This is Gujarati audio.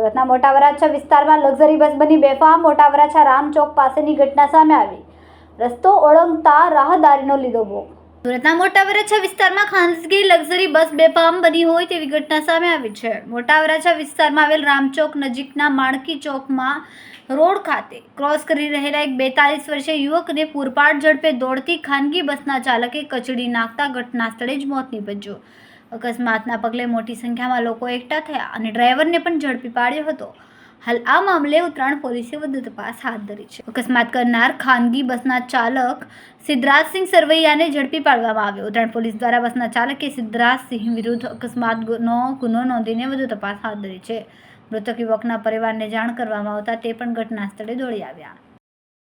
સુરતના મોટા વરાછા વિસ્તારમાં લક્ઝરી બસ બની બેફામ મોટા વરાછા રામ ચોક પાસેની ઘટના સામે આવી. રસ્તો ઓળંગતા રાહદારીનો લીધો ભોગ. સુરતના મોટા વરાછા વિસ્તારમાં ખાનગી લક્ઝરી બસ બેફામ બની હોય તેવી ઘટના સામે આવી છે. મોટા વરાછા વિસ્તારમાં આવેલ રામચોક નજીકના માણકી ચોકમાં રોડ ખાતે ક્રોસ કરી રહેલા એક બેતાલીસ વર્ષીય યુવકને પૂરપાટ ઝડપે દોડતી ખાનગી બસના ચાલકે કચડી નાખતા ઘટના સ્થળે જ મોત નીપજ્યું. અકસ્માતના પગલે મોટી સંખ્યામાં લોકો એકઠા થયા અને ડ્રાઈવરને પણ ઝડપી પાડ્યો હતો. હાલ આ મામલે ઉત્તરાયણ પોલીસે વધુ તપાસ હાથ ધરી છે. અકસ્માત કરનાર ખાનગી બસના ચાલક સિદ્ધરાજસિંહ સરવૈયાને ઝડપી પાડવામાં આવ્યો. ઉત્તરાયણ પોલીસ દ્વારા બસના ચાલકે સિદ્ધરાજસિંહ વિરુદ્ધ અકસ્માતનો ગુનો નોંધીને વધુ તપાસ હાથ ધરી છે. મૃતક યુવકના પરિવારને જાણ કરવામાં આવતા તે પણ ઘટના સ્થળે દોડી આવ્યા.